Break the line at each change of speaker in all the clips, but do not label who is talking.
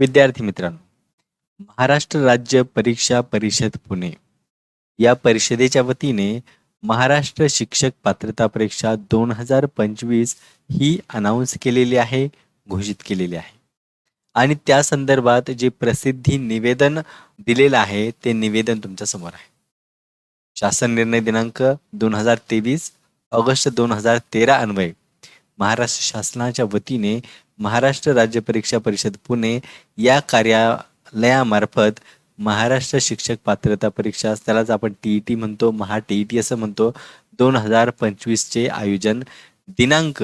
विद्यार्थी मित्रांनो महाराष्ट्र राज्य परीक्षा परिषद पुणे. या परिषदेच्या वतीने महाराष्ट्र शिक्षक पात्रता परीक्षा दोन हजार पंचवीस ही अनाऊन्स केलेली आहे घोषित केलेली आहे. आणि त्या संदर्भात जे प्रसिद्धी निवेदन दिलेलं आहे ते निवेदन तुमच्यासमोर आहे. शासन निर्णय दिनांक दोन हजार तेवीस ऑगस्ट दोन हजार तेरा अन्वये महाराष्ट्र शासनाच्या वतीने महाराष्ट्र राज्य परीक्षा परिषद पुणे या कार्यालयामार्फत महाराष्ट्र शिक्षक पात्रता परीक्षा त्यालाच आपण टी ई टी म्हणतो महा टी ई टी असं म्हणतो दोन हजार पंचवीसचे आयोजन. दिनांक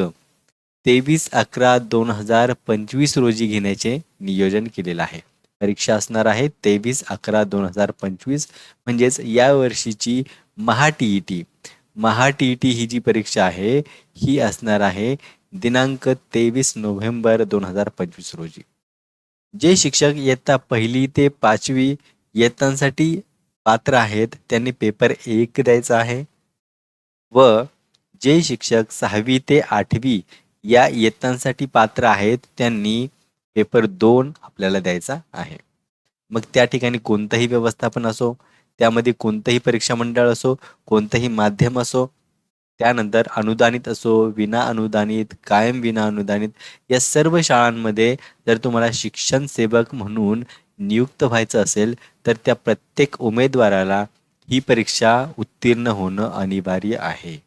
तेवीस अकरा दोन हजार पंचवीस रोजी घेण्याचे नियोजन केलेलं आहे. परीक्षा असणार आहे तेवीस अकरा दोन हजार पंचवीस म्हणजेच या वर्षीची Maha T E T Maha T E T ही जी परीक्षा आहे ही असणार आहे दिनांक तेवीस नोव्हेंबर दोन हजार पंचवीस रोजी. जे शिक्षक इयत्ता पहिली ते पाचवी इयत्तांसाठी पात्र आहेत त्यांनी पेपर एक द्यायचा आहे. व जे शिक्षक सहावी ते आठवी या इयत्तांसाठी पात्र आहेत त्यांनी पेपर दोन आपल्याला द्यायचा आहे. मग त्या ठिकाणी कोणतंही व्यवस्थापन असो त्यामध्ये कोणतंही परीक्षा मंडळ असो कोणतंही माध्यम असो त्यानंतर अनुदानित असो विना अनुदानित कायम विना अनुदानित या सर्व शाळांमध्ये जर तुम्हाला शिक्षण सेवक म्हणून नियुक्त व्हायचं असेल तर त्या प्रत्येक उमेदवाराला ही परीक्षा उत्तीर्ण होणं अनिवार्य आहे.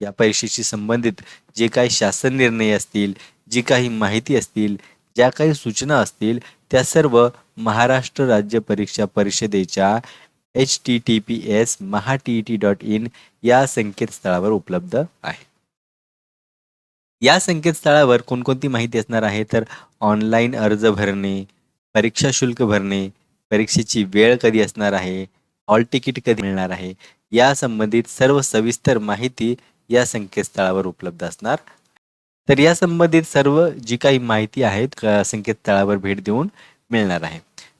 या परीक्षेशी संबंधित जे काही शासन निर्णय असतील जी काही माहिती असतील ज्या काही सूचना असतील त्या सर्व महाराष्ट्र राज्य परीक्षा परिषदेच्या H T T P S Maha T T dot in या संकेतस्थळावर उपलब्ध आहे. या संकेतस्थळावर कोणकोणती माहिती असणार आहे? तर ऑनलाईन अर्ज भरणे परीक्षा शुल्क भरणे परीक्षेची वेळ कधी असणार आहे हॉल तिकीट कधी मिळणार आहे या संबंधित सर्व सविस्तर माहिती या संकेतस्थळावर उपलब्ध असणार तर या संबंधित सर्व जी काही माहिती आहेत संकेतस्थळावर भेट देऊन मिळणार आहे.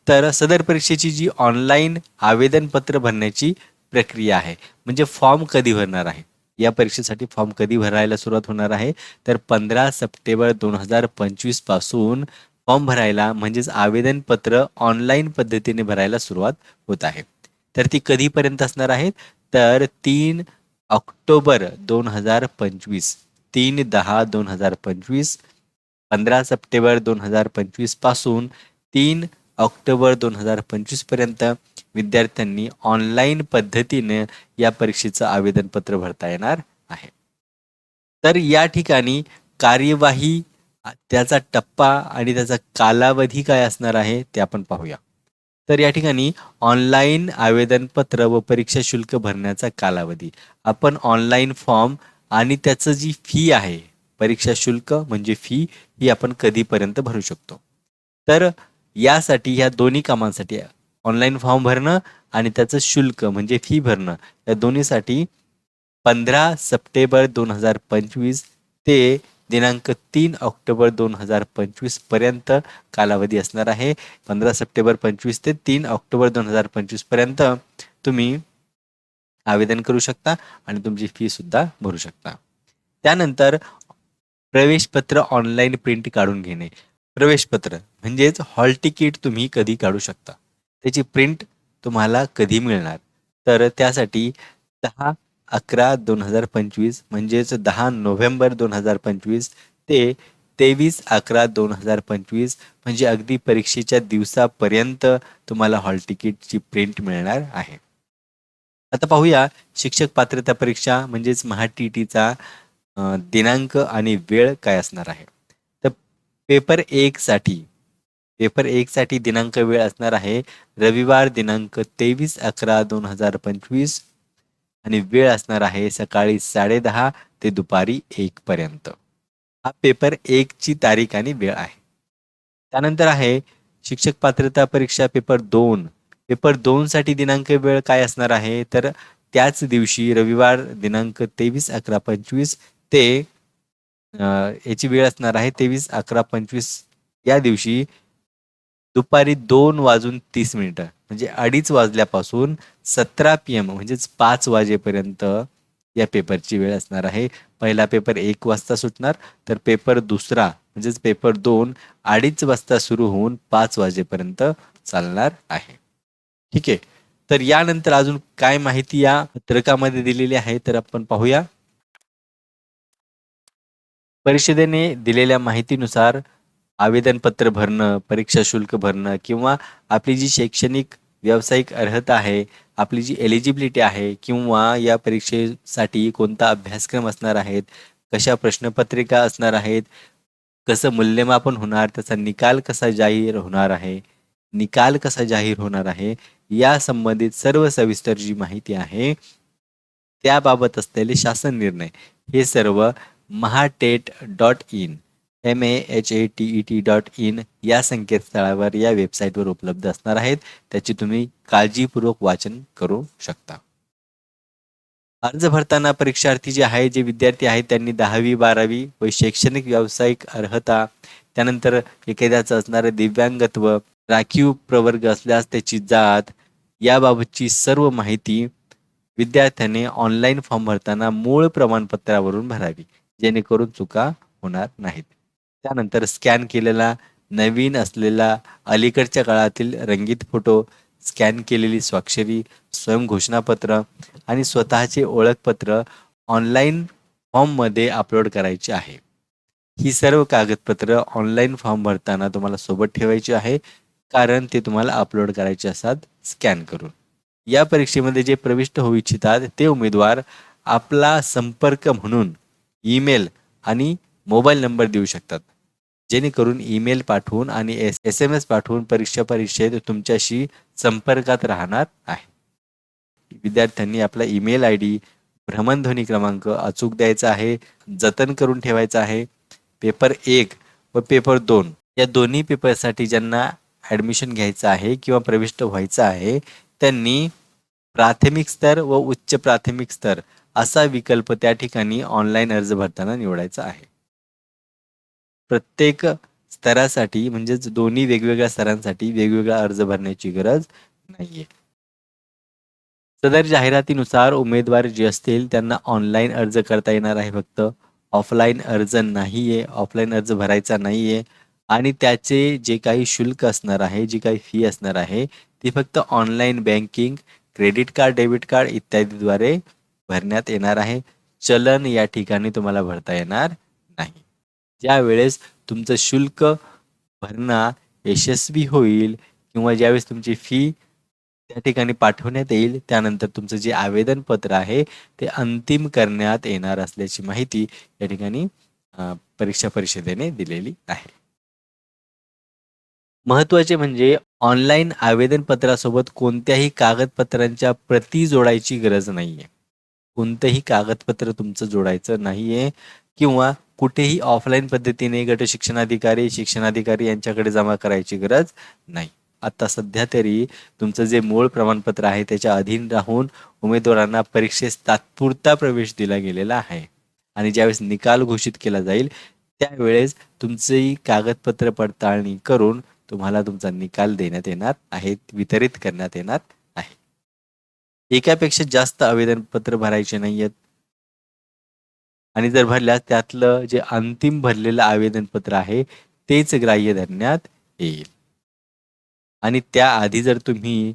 तर सदर परीक्षेची जी ऑनलाईन आवेदनपत्र भरण्याची प्रक्रिया आहे म्हणजे फॉर्म कधी भरणार आहे? या परीक्षेसाठी फॉर्म कधी भरायला सुरुवात होणार आहे? तर पंधरा सप्टेंबर दोन हजार पंचवीसपासून फॉर्म भरायला म्हणजेच आवेदनपत्र ऑनलाईन पद्धतीने भरायला सुरुवात होत आहे. तर ती कधीपर्यंत असणार आहेत तर तीन ऑक्टोबर दोन हजार पंचवीस. तीन दहा दोन हजार पंचवीस पंधरा सप्टेंबर दोन हजार पंचवीसपासून तीन ऑक्टोबर दोन हजार पंचवीसपर्यंत विद्यार्थ्यांनी ऑनलाईन पद्धतीने या परीक्षेचं आवेदनपत्र भरता येणार आहे. तर या ठिकाणी कार्यवाही त्याचा टप्पा आणि त्याचा कालावधी काय असणार आहे ते आपण पाहूया. तर या ठिकाणी ऑनलाईन आवेदनपत्र व परीक्षा शुल्क भरण्याचा कालावधी. आपण ऑनलाईन फॉर्म आणि त्याचं जी फी आहे परीक्षा शुल्क म्हणजे फी ही आपण कधीपर्यंत भरू शकतो. तर यासाठी ह्या दोन्ही कामांसाठी ऑनलाईन फॉर्म भरणं आणि त्याचं शुल्क म्हणजे फी भरणं या दोन्हीसाठी पंधरा सप्टेंबर दोन हजार पंचवीस ते दिनांक तीन ऑक्टोबर दोन हजार पंचवीसपर्यंत कालावधी असणार आहे. पंधरा सप्टेंबर पंचवीस ते तीन ऑक्टोबर दोन हजार पंचवीसपर्यंत तुम्ही आवेदन करू शकता आणि तुमची फी सुद्धा भरू शकता. त्यानंतर प्रवेशपत्र ऑनलाईन प्रिंट काढून घेणे. प्रवेशपत्र म्हणजेच हॉल तिकीट तुम्ही कधी काढू शकता. त्याची प्रिंट तुम्हाला कधी मिळणार? तर त्यासाठी दहा अकरा दोन हजार पंचवीस म्हणजेच दहा नोव्हेंबर दोन हजार पंचवीस ते तेवीस अकरा दोन हजार पंचवीस म्हणजे अगदी परीक्षेच्या दिवसापर्यंत तुम्हाला हॉल तिकीटची प्रिंट मिळणार आहे. आता पाहूया शिक्षक पात्रता परीक्षा म्हणजेच महा टी टीचा दिनांक आणि वेळ काय असणार आहे. तर पेपर एक साठी पेपर एक साठी दिनांक वेळ असणार आहे रविवार दिनांक तेवीस अकरा दोन हजार पंचवीस आणि वेळ असणार आहे सकाळी साडेदहा ते दुपारी एक पर्यंत. हा पेपर एक ची तारीख आणि वेळ आहे. त्यानंतर आहे शिक्षक पात्रता परीक्षा पेपर दोन. पेपर दोन साठी दिनांक वेळ काय असणार आहे? तर त्याच दिवशी रविवार दिनांक तेवीस अकरा पंचवीस ते याची वेळ असणार आहे तेवीस अकरा पंचवीस या दिवशी दुपारी दोन वाजून तीस मिनिटं म्हणजे अडीच वाजल्यापासून सतरा पी एम म्हणजेच पाच वाजेपर्यंत या पेपरची वेळ असणार आहे. पहिला पेपर एक वाजता सुटणार तर पेपर दुसरा म्हणजेच पेपर दोन अडीच वाजता सुरू होऊन पाच वाजेपर्यंत चालणार आहे. ठीक आहे. तर यानंतर अजून काय माहिती या पत्रकामध्ये दिलेली आहे तर आपण पाहूया. परिषदेने दिलेल्या माहितीनुसार आवेदनपत्र भरणं परीक्षा शुल्क भरणं किंवा आपली जी शैक्षणिक व्यावसायिक अर्हता आहे आपली जी एलिजिबिलिटी आहे किंवा या परीक्षेसाठी कोणता अभ्यासक्रम असणार आहेत कशा प्रश्नपत्रिका असणार आहेत कसं मूल्यमापन होणार त्याचा निकाल कसा जाहीर होणार आहे निकाल कसा जाहीर होणार आहे या संबंधित सर्व सविस्तर जी माहिती आहे त्याबाबत असलेले शासन निर्णय. हे सर्व MahaTET dot in M A H A T E T dot in या संकेतस्थळावर या वेबसाईटवर उपलब्ध असणार आहेत. त्याची तुम्ही काळजीपूर्वक वाचन करू शकता. अर्ज भरताना परीक्षार्थी जे आहे जे विद्यार्थी आहेत त्यांनी दहावी बारावी व शैक्षणिक व्यावसायिक अर्हता त्यानंतर एखाद्याचं असणारं दिव्यांगत्व राखीव प्रवर्ग असल्यास त्याची जात याबाबतची सर्व माहिती विद्यार्थ्याने ऑनलाईन फॉर्म भरताना मूळ प्रमाणपत्रावरून भरावी जेणेकरून चुका होणार नाहीत. त्यानंतर स्कॅन केलेला नवीन असलेला अलीकडच्या काळातील रंगीत फोटो स्कॅन केलेली स्वाक्षरी स्वयंघोषणापत्र आणि स्वतःचे ओळखपत्र ऑनलाईन फॉर्ममध्ये अपलोड करायचे आहे. ही सर्व कागदपत्र ऑनलाईन फॉर्म भरताना तुम्हाला सोबत ठेवायची आहे. कारण ते तुम्हाला अपलोड करायचे असतात स्कॅन करून. या परीक्षेमध्ये जे प्रविष्ट होऊ इच्छितात ते उमेदवार आपला संपर्क म्हणून ईमेल आणि मोबाईल नंबर देऊ शकतात. जेणेकरून ईमेल पाठवून आणि एस एस एम एस पाठवून परीक्षा परीक्षेत तुमच्याशी संपर्कात राहणार आहे. विद्यार्थ्यांनी आपला ईमेल आय डी भ्रमणध्वनी क्रमांक अचूक द्यायचा आहे जतन करून ठेवायचा आहे पेपर एक व पेपर दोन या दोन्ही पेपरसाठी ज्यांना ॲडमिशन घ्यायचं आहे किंवा प्रविष्ट व्हायचं आहे त्यांनी प्राथमिक स्तर व उच्च प्राथमिक स्तर असा विकल्प त्या ठिकाणी ऑनलाईन अर्ज भरताना निवडायचा आहे. प्रत्येक स्तरासाठी म्हणजेच दोन्ही वेगवेगळ्या स्तरांसाठी वेगवेगळा अर्ज भरण्याची गरज नाहीये. सदर जाहिरातीनुसार उमेदवार जे असतील त्यांना ऑनलाईन अर्ज करता येणार आहे फक्त. ऑफलाईन अर्ज नाहीये ऑफलाईन अर्ज भरायचा नाहीये. आणि त्याचे जे काही शुल्क असणार आहे जी काही फी असणार आहे ती फक्त online banking credit card debit card इत्यादीद्वारे भरण्यात येणार आहे. चलन या ठिकाणी तुम्हाला भरता येणार नाही. ज्या वेळेस तुमचं शुल्क भरणा यशस्वी होईल किंवा ज्यावेळेस तुमची फी त्या ठिकाणी पाठवण्यात येईल त्यानंतर तुमचं जे आवेदनपत्र आहे ते अंतिम करण्यात येणार असल्याची माहिती या ठिकाणी परीक्षा परिषदेने दिलेली आहे. महत्त्वाचे म्हणजे ऑनलाईन आवेदनपत्रासोबत कोणत्याही कागदपत्रांच्या प्रती जोडायची गरज नाहीये. कोणतंही कागदपत्र तुमचं जोडायचं नाहीये किंवा कुठेही ऑफलाईन पद्धतीने गट शिक्षणाधिकारी शिक्षणाधिकारी यांच्याकडे जमा करायची गरज नाही. आता सध्या तरी तुमचं जे मूळ प्रमाणपत्र आहे त्याच्या अधीन राहून उमेदवारांना परीक्षेस तात्पुरता प्रवेश दिला गेलेला आहे आणि ज्यावेळेस निकाल घोषित केला जाईल त्यावेळेस तुमची कागदपत्र पडताळणी करून तुम्हाला तुमचा निकाल देण्यात येणार आहे वितरित करण्यात येणार आहे. एकापेक्षा जास्त आवेदनपत्र भरायचे नाहीयेत. आणि जर भरल्यास त्यातलं जे अंतिम भरलेलं आवेदनपत्र आहे तेच ग्राह्य धरण्यात येईल. आणि त्याआधी जर तुम्ही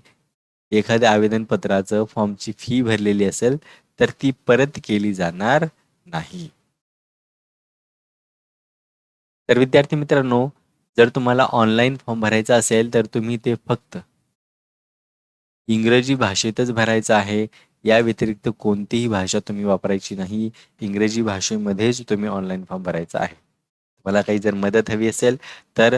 एखाद्या आवेदनपत्राचं फॉर्मची फी भरलेली असेल तर ती परत केली जाणार नाही. तर विद्यार्थी मित्रांनो जर तुम्हाला ऑनलाईन फॉर्म भरायचा असेल तर तुम्ही ते फक्त इंग्रजी भाषेतच भरायचं आहे. या व्यतिरिक्त कोणतीही भाषा तुम्ही वापरायची नाही. इंग्रजी भाषेमध्येच तुम्ही ऑनलाईन फॉर्म भरायचा आहे. मला काही जर मदत हवी असेल तर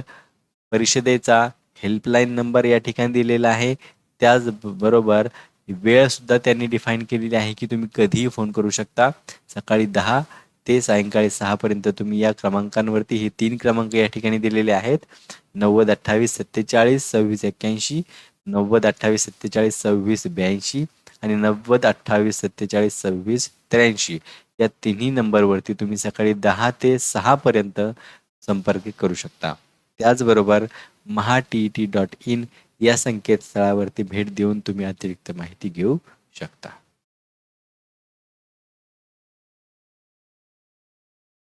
परिषदेचा हेल्पलाईन नंबर या ठिकाणी दिलेला आहे. त्याचबरोबर वेळ सुद्धा त्यांनी डिफाईन केलेली आहे की तुम्ही कधीही फोन करू शकता. सकाळी दहा ते सायंकाळी सहापर्यंत तुम्ही या क्रमांकांवरती हे तीन क्रमांक या ठिकाणी दिलेले आहेत. नव्वद अठ्ठावीस सत्तेचाळीस सव्वीस एक्क्याऐंशी नव्वद अठ्ठावीस सत्तेचाळीस सव्वीस ब्याऐंशी आणि नव्वद अठ्ठावीस सत्तेचाळीस सव्वीस त्र्याऐंशी या तिन्ही नंबरवरती तुम्ही सकाळी दहा ते सहापर्यंत संपर्क करू शकता. त्याचबरोबर Maha T T dot in या संकेतस्थळावरती भेट देऊन तुम्ही अतिरिक्त माहिती घेऊ शकता.